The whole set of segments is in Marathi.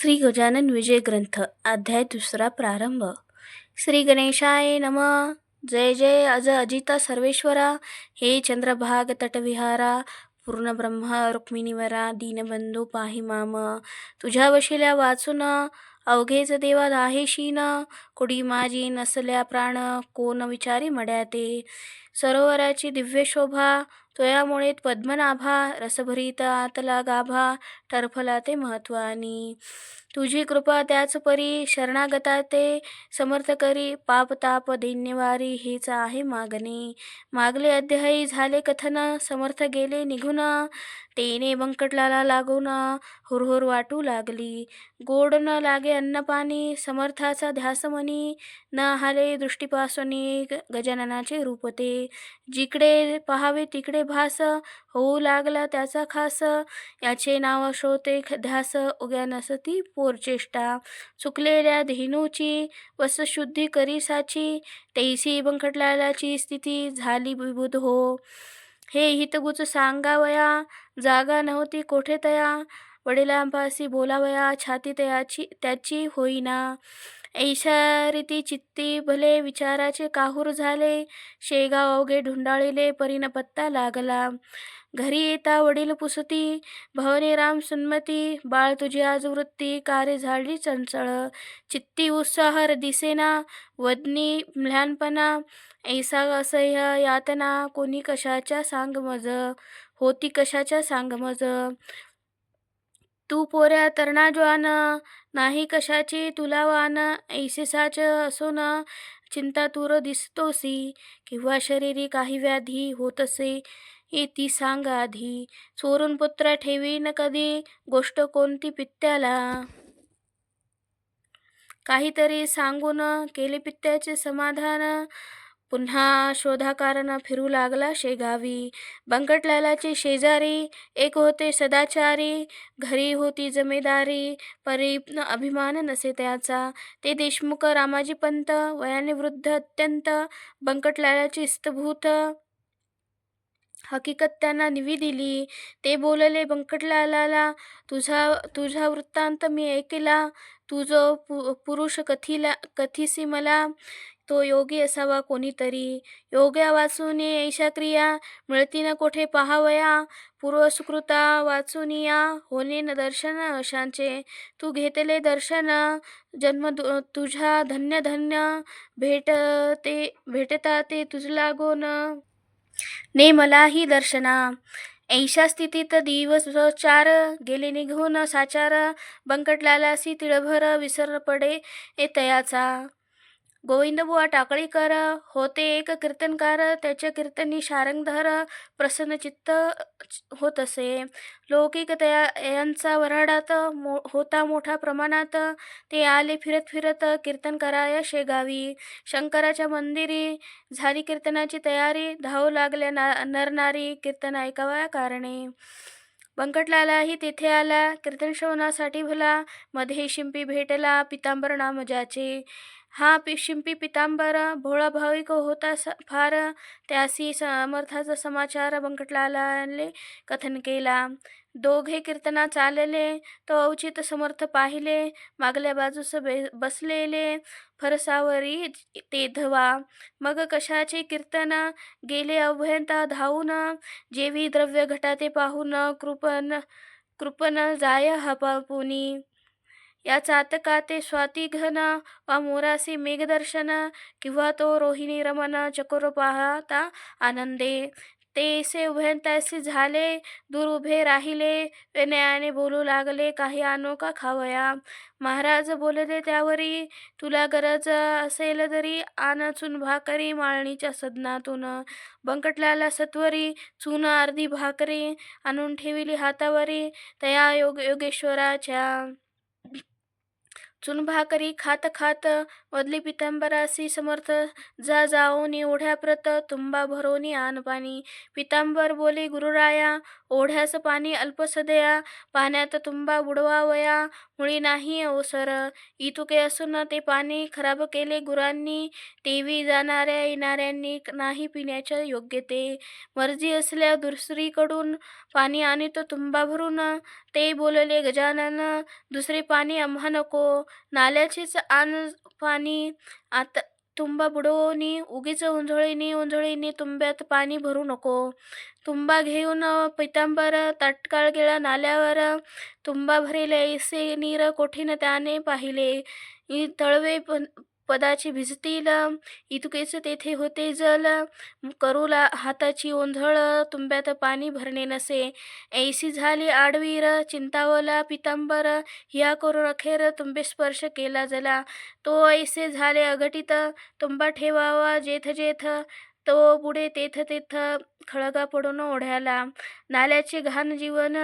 श्री गजानन विजय ग्रंथ अध्याय दुसरा प्रारंभ. श्री गणेशाय नम. जय जय अज अजिता सर्वेश्वरा. हे चंद्रभाग तटविहारा. पूर्ण ब्रह्मा रुक्मिणीवरा दीनबंधू पाहि माम. तुझ्या वशिल्या वाचून अवघेच देवा दाहेशीन कुडी माझी नसल्या प्राण. कोण विचारी मड्याते सरोवराची दिव्य शोभा तोयामुळे पद्मनाभा रसभरीत आतला गाभा टरफला ते महत्वानी. तुझी कृपा त्याच परी शरणागता ते समर्थ करी पापताप दैन्यवारी हेच आहे मागणे. मागले अध्यायी झाले कथन समर्थ गेले निघून. तेने बंकटलाला लागून हुरहुर वाटू लागली. गोड न लागे अन्नपाणी समर्थाचा ध्यासमनी न हाले दृष्टीपासूनी ग- गजाननाचे रूप ते. जिकडे पहावे तिकडे भास होऊ लागला त्याचा खास. याचे नाव श्रोते ध्यास उग्या नसती पोरचेष्टा चुकलेल्या धेनूची वसशुद्धी करीसाची तैसी बंकटलालाची स्थिती झाली विबुध हो. हे हितगुच सांगावया जागा नव्हती कोठे तया. वडिलांपासी बोलावया छाती तयाची त्याची होईना. ऐशा रीती चित्ती भले विचाराचे काहूर झाले शेगाव अवघे ढुंडाळीले परीन पत्ता लागला. घरी येता वडील पुसती भवनी राम सुन्मती बाळ तुझी आज वृत्ती कारे झाडली चंचळ. चित्ती उत्साहर दिसेना वदनी लहानपणा ऐसा असह्य यातना कोणी कशाच्या सांग मज होती कशाच्या सांग मज तू पोऱ्या तरणा नाही कशाची तुला वान ऐसेसाच ना चिंता तूर दिसतोसी किंवा शरीरी काही व्याधी होतसे असे ती सांग आधी चोरून पुत्र ठेवीन कधी गोष्ट कोणती पित्त्याला काहीतरी सांगून केले पित्त्याचे समाधान पुन्हा शोधाकारण फिरू लागला शेगावी. बंकटलालाचे शेजारी एक होते सदाचारी घरी होती जमेदारी परी अभिमान नसे त्याचा. ते देशमुख रामाजी पंत वयाने वृद्ध अत्यंत बंकटलालाची स्तभूत हकीकत त्यांना निवी दिली. ते बोलले बंकटलालाला तुझा तुझा वृत्तांत मी ऐकला. तू जो पु पुरुष कथीला कथीसी मला तो योगी असावा कोणीतरी. योग्या वाचून ऐशा क्रिया मिळती न कोठे पहावया. पूर्वसुकृता सुकृता होणे न दर्शन अशांचे. तू घेतले दर्शन जन्म दु- तुझ्या धन्य धन्य. भेटते भेटता ते तुझला लागून ने मलाही दर्शना. ऐशा स्थितीत दिवस चार गेले निघून साचार. बंकटलालासी तिळभर विसर पडे ए तयाचा. गोविंदबुवा टाकळीकर होते एक कीर्तनकार त्याच्या कीर्तनी शारंगधर प्रसन्नचित्त होत असे. लौकिक त्या यांचा वऱ्हाडात मो होता मोठ्या प्रमाणात. ते आले फिरत फिरत कीर्तन कराया शेगावी. शंकराच्या मंदिरी झाली कीर्तनाची तयारी. धावू लागल्या ना नरनारी कीर्तन ऐकावया कारणे. बंकटलालाही तेथे आला. कीर्तन श्रवणासाठी भला. मध्ये शिंपी भेटला. पितांबर नामजाचे. हा पि शिंपी पितांबर भोळा भाविक होता स फार. त्यासी समर्थाचा समाचार बंकटलालाने कथन केला. दोघे कीर्तना चालले तो अवचित समर्थ पाहिले मागल्या बाजूस बे बसलेले फरसावरी ते धवा मग कशाचे कीर्तन? गेले अभयंता धावून जेवी द्रव्य घटाते पाहून कृपन कृपन जाय हपापुनी. या चातकाते ते घन वा मोरासी मेघदर्शन किंवा तो रोहिणी रमन चकोर पाहता आनंदे. तेसे उभयंतासी झाले दूर उभे राहिले विनयाने बोलू लागले काही अनोखा खावया? महाराज बोलले त्यावरी तुला गरज असेल तरी आण चून भाकरी माळणीच्या सदनातून. बंकटलाला सत्वरी चून अर्धी भाकरी आणून ठेविली हातावरी तया योग योगेश्वराच्या चून भाकरी खात खात वदली पितांबरासी समर्थ जा जाओनी ओढ्या प्रत तुंबा भरोनी आन पाणी. पितांबर बोले गुरुराया ओढ्यास पाणी अल्पसदया पाण्यात तुंबा बुडवावया मुळी नाही ओसर. इतुके असून ते पाणी खराब केले गुरांनी. तेवी जाणाऱ्या येणाऱ्यांनी नाही पिण्याच्या योग्य ते मर्जी असल्या दुसरीकडून पाणी आणितो तुंबा भरून ते बोलले गजानन दुसरे पाणी आम्हा नको. नाल्याचेच आण पाणी आता तुंबा बुडवूनी उगीच उंधळीनी उंधळीनी तुंब्यात पाणी भरू नको. तुंबा घेऊन पितांबर ताटकाळ गेला नाल्यावर तुंबा भरिले ऐसे नीर कोठीन त्याने पाहिले. तळवे पण पदाची भिजतील. इतकेच तेथे होते जल. करूला हाताची ओंझळ तुंब्यात पाणी भरणे नसे. ऐसी झाली आडवीर चिंतावला पितांबर. ह्या करून अखेर तुंबे स्पर्श केला जला. तो ऐसे झाले अघटित तुंबा ठेवावा जेथ जेथ. तो पुढे तेथ तेथ खळगा पडून ओढ्याला. नाल्याचे घाण जीवन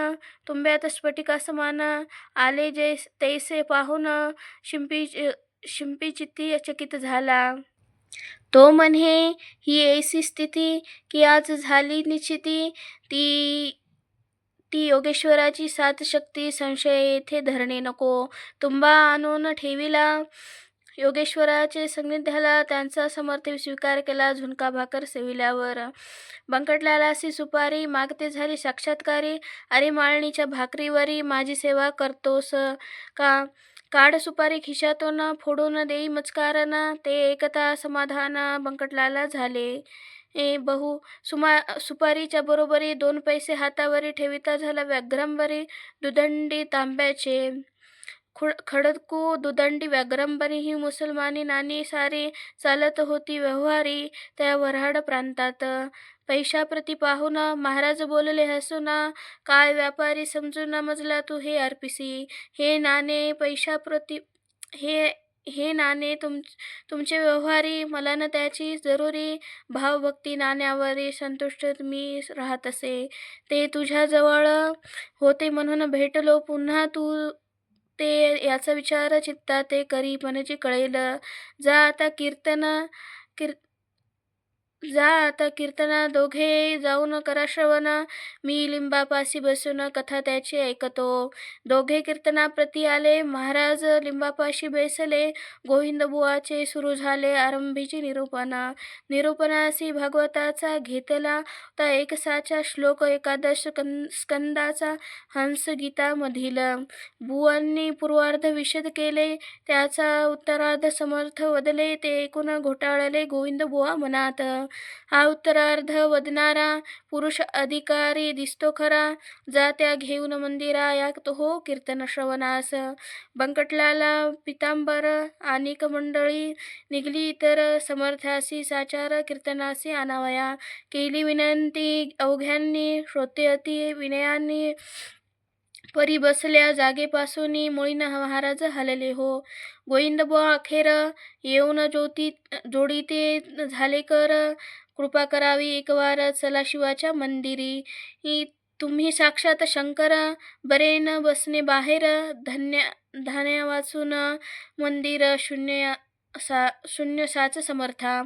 तुंब्यात स्फटिका समान आले जे तैसे पाहून शिंपी शिंपी चित्ती झाला. तो म्हणे ही ऐसी स्थिती की आज झाली निश्चिती. ती ती योगेश्वराची सात शक्ती संशय येथे धरणे नको. तुंबा आणून ठेविला. योगेश्वराचे सान्निध्याला त्यांचा समर्थ स्वीकार केला. झुणका भाकर सेविल्यावर. बंकटलालासी सुपारी मागते झाली साक्षात्कारी. अरे माळणीच्या भाकरीवरी माझी सेवा करतोस का? काढ सुपारी खिशातून फोडून देई मचकारनं ते एकता समाधान बंकटलाला झाले. ए बहु सुमा सुपारीच्या बरोबरी दोन पैसे हातावरी ठेविता झाला व्याघ्रंबरी दुदंडी तांब्याचे. खुड खडकू दुदंडी व्याघ्रंबरी ही मुसलमानी नाणी सारी चालत होती व्यवहारी त्या वऱ्हाड प्रांतात. पैशाप्रती पाहून महाराज बोलले हसून काय व्यापारी समजून मजला तू हे अर्पिसी हे नाणे पैशाप्रती हे हे नाणे तुम तुमचे व्यवहारी मला ना त्याची जरुरी भावभक्ती नाण्यावरी संतुष्ट मी राहत असे. ते तुझ्याजवळ होते म्हणून भेटलो पुन्हा तू ते याचा विचार चित्ता ते करी जे कळेल. जा आता कीर्तन कीर जा आता कीर्तना दोघे जाऊन करा श्रवण. मी लिंबापाशी बसून कथा त्याची ऐकतो. दोघे कीर्तनाप्रती आले. महाराज लिंबापाशी बेसले. गोविंद बुवाचे सुरू झाले आरंभीची निरूपण. निरूपणासी भागवताचा घेतला तर एकसाचा श्लोक एकादश स्कंदाचा स्कंदाचा हंसगीतामधील बुवांनी पूर्वार्ध विशद केले. त्याचा उत्तरार्ध समर्थ वदले. ते एकूण घोटाळले गोविंद बुवा मनात. हा उत्तरार्ध वदणारा पुरुष अधिकारी दिसतो खरा जा त्या घेऊन मंदिरा या हो कीर्तन श्रवणास. बंकटलाला पितांबर अनेक मंडळी निघली तर समर्थासी साचार कीर्तनासी आणावया. केली विनंती अवघ्यांनी श्रोते अति विनयांनी परी बसल्या जागेपासून मुळीन महाराज हलले. हो गोविंदबुवा अखेर येऊन ज्योती जोडीते झाले कर. कृपा करावी एकवार चला शिवाच्या मंदिरी. तुम्ही साक्षात शंकर बरेन बसणे बाहेर. धन्य धान्य वाचून मंदिर शून्य सा शून्य साच समर्था.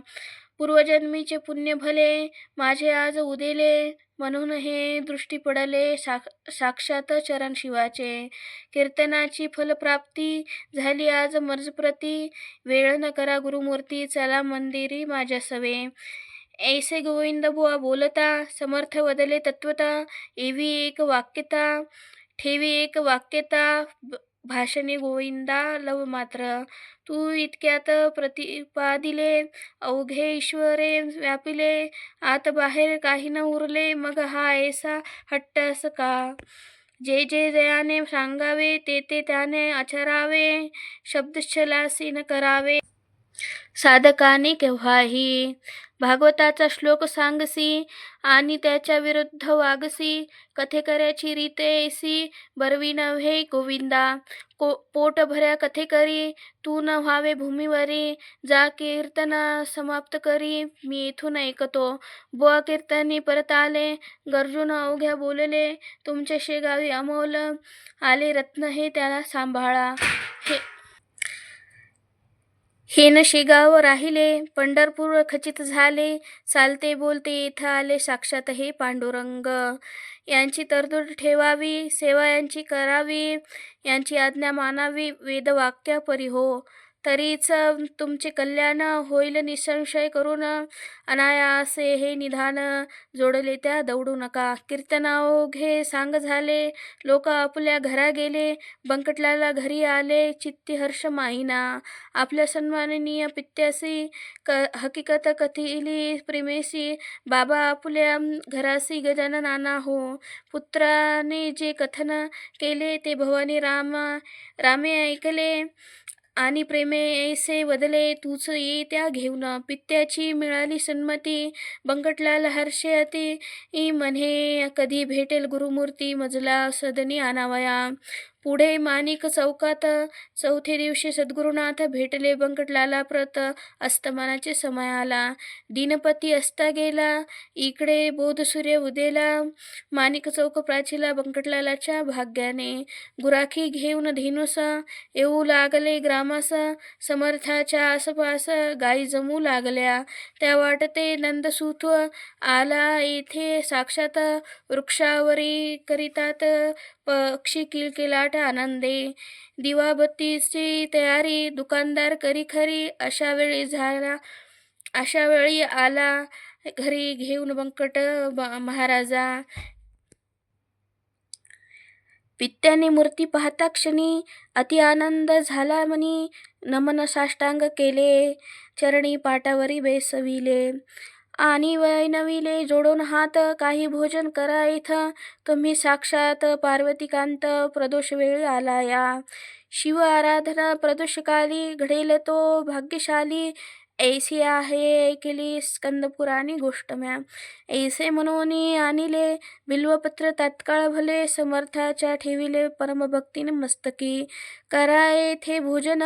पूर्वजन्मीचे पुण्य भले माझे आज उदेले म्हणून हे दृष्टी पडले साक साक्षात चरण शिवाचे. कीर्तनाची फलप्राप्ती झाली आज मर्जप्रती वेळ न करा गुरुमूर्ती चला मंदिरी माझ्या सवे. ऐसे गोविंद बुवा बोलता समर्थ बदले तत्वता एवी एक वाक्यता ठेवी एक वाक्यता भाषणे गोविंदा लव मात्र. तू इतक्यात प्रतिपादिले अवघे ईश्वरे व्यापिले. आत बाहेर काही न उरले मग हा ऐसा हट्टस का? जे जे जयाने सांगावे ते ते त्याने आचरावे. शब्दच्छलासी न करावे. साधकाने केव्हाही भागवताचा श्लोक सांगसी आणि त्याच्या विरुद्ध वागसी. कथेकऱ्याची रीते ऐसी बरवी नव्हे गोविंदा. को पोट भऱ्या कथेकरी तू न व्हावे भूमीवरी. जा कीर्तन समाप्त करी मी इथून ऐकतो. बुवा कीर्तनी परत आले गरजून अवघ्या बोलले तुमच्या शेगावी अमोल. आले रत्न हे त्याला सांभाळा. हे हे न शेगाव राहिले पंढरपूर खचित झाले चालते बोलते इथं आले साक्षात हे पांडुरंग. यांची तरतूद ठेवावी सेवा यांची करावी यांची आज्ञा मानावी वेदवाक्या परी हो. तरीच तुमचे कल्याण होईल निसंशय करून अनायासे हे निधान जोडले त्या दौडू नका. कीर्तनाओघे सांग झाले लोक आपल्या घरा गेले बंकटलाला घरी आले चित्ती हर्ष माईना. आपल्या सन्माननीय पित्यासी क हकीकत कथिली प्रेमेसी बाबा आपल्या घरासी गजानन नाना हो. पुत्राने जे कथन केले ते भवानी रामा रामे ऐकले. आणि प्रेमे ऐसे वदले तूच ये त्या घेऊन. पित्याची मिळाली संमती बंकटलाल हर्षे अति. म्हणे कधी भेटेल गुरुमूर्ती मजला सदनी आणावया. पुढे माणिक चौकात चौथे दिवशी सद्गुरुनाथ भेटले. बंकटलाला प्रत अस्तमानाचे समय आला. दिनपती असता गेला. इकडे बोधसूर्य उदेला. माणिक चौक प्राचीला बंकटलालाच्या भाग्याने. गुराखी घेऊन धेनुस येऊ लागले ग्रामास. समर्थाच्या आसपास गाई जमू लागल्या. त्या वाटते नंदसूत आला. येथे साक्षात वृक्षावरी करीतात. पक्षी किलकिलाट आनंदे दिवाबत्तीची तयारी दुकानदार करी खरी अशा वेळी झाला अशा वेळी आला घरी घेऊन बंकट महाराजा. पित्याने मूर्ती पाहता क्षणी अति आनंद झाला म्हणी नमन साष्टांग केले चरणी पाटावरी बेसविले. आणि वैनविले जोडून हात काही भोजन करा इथं तुम्ही साक्षात पार्वतीकांत प्रदोष वेळी आला या शिव आराधना प्रदोषकाली घडेल तो भाग्यशाली. ऐसी आहे ऐकली स्कंदपुराणी गोष्ट म्या ऐसे म्हणून आणिले बिल्वपत्र तात्काळ भले समर्थाच्या ठेविले परमभक्तीने मस्तकी करा येथे भोजन.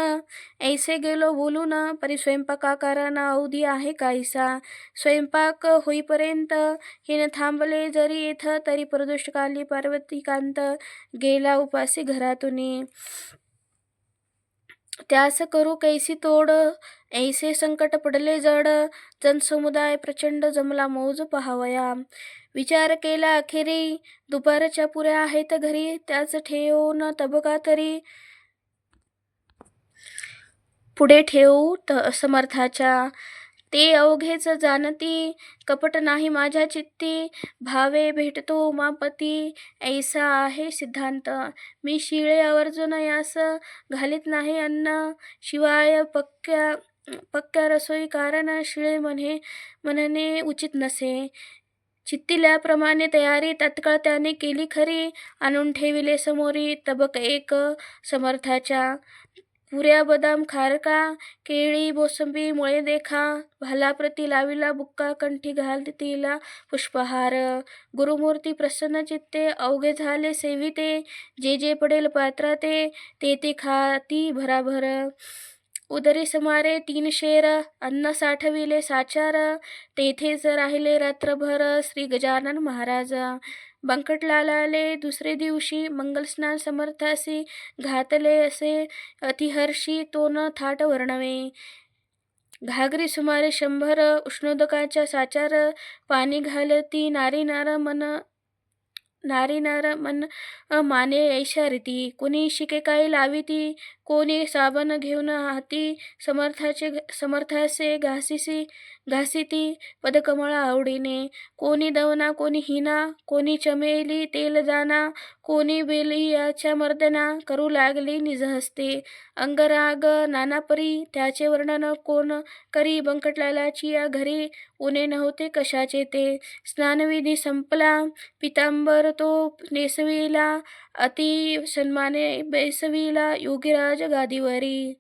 ऐसे गेलो बोलून परी स्वयंपाकाकारण अवधी आहे काहीसा. स्वयंपाक होईपर्यंत हिन थांबले जरी येथ तरी प्रदोषकाली पार्वतीकांत गेला उपासी घरातून. त्यास करू कैसी तोड? ऐसे संकट पडले जड जनसमुदाय प्रचंड जमला मौज पहावया. विचार केला अखेरी दुपारच्या पुऱ्या आहेत घरी त्याच ठेवून तबका तरी. पुढे ठेवू त समर्थाच्या. ते अवघेच जाणती कपट नाही माझ्या चित्ती. भावे भेटतो उमापती ऐसा आहे सिद्धांत. मी शिळे आवर्जून यास घालीत नाही अन्न शिवाय पक्क्या पक्क्या रसोई कारण शिळे म्हणे म्हणणे उचित नसे. चित्तिल्याप्रमाणे तयारी तत्काळ त्याने केली खरी. आणून ठेविले समोरी तबक एक. समर्थाच्या पुऱ्या बदाम खारका केळी मोसंबी मुळे देखा. भालाप्रती लाविला बुक्का कंठी घालतीला पुष्पहार. गुरुमूर्ती प्रसन्न चित्ते अवघे झाले सेविते. जे जे पडेल पात्राते ते ते खाती भराभर. उदरी समारे तीन शेर अन्न साठविले साचार तेथेच राहिले रात्रभर श्री गजानन महाराज. बंकटलालाले दुसरे दिवशी मंगलस्नान समर्थासी घातले असे अतिहर्षी तो न थाट वर्णवे. घागरी सुमारे शंभर उष्णोदकाच्या साचार पाणी घालती नारी नार मन नारी नार मन माने ऐशा रीती कोणी शिके काही लाविती कोणी साबण घेऊन हाती समर्थाचे समर्थासे घासीसी घासीती पदकमळा आवडीने कोणी दवना कोणी हिना कोणी चमेली तेल जाना कोणी बेलियाच्या मर्दना करू लागली निजहस्ते अंगराग नानापरी त्याचे वर्णन कोण करी बंकटलालाची या घरी उणे नव्हते कशाचे ते स्नानविधी संपला पितांबर तो नेसविला अति सन्माने बेसविला योगीराज गादीवरी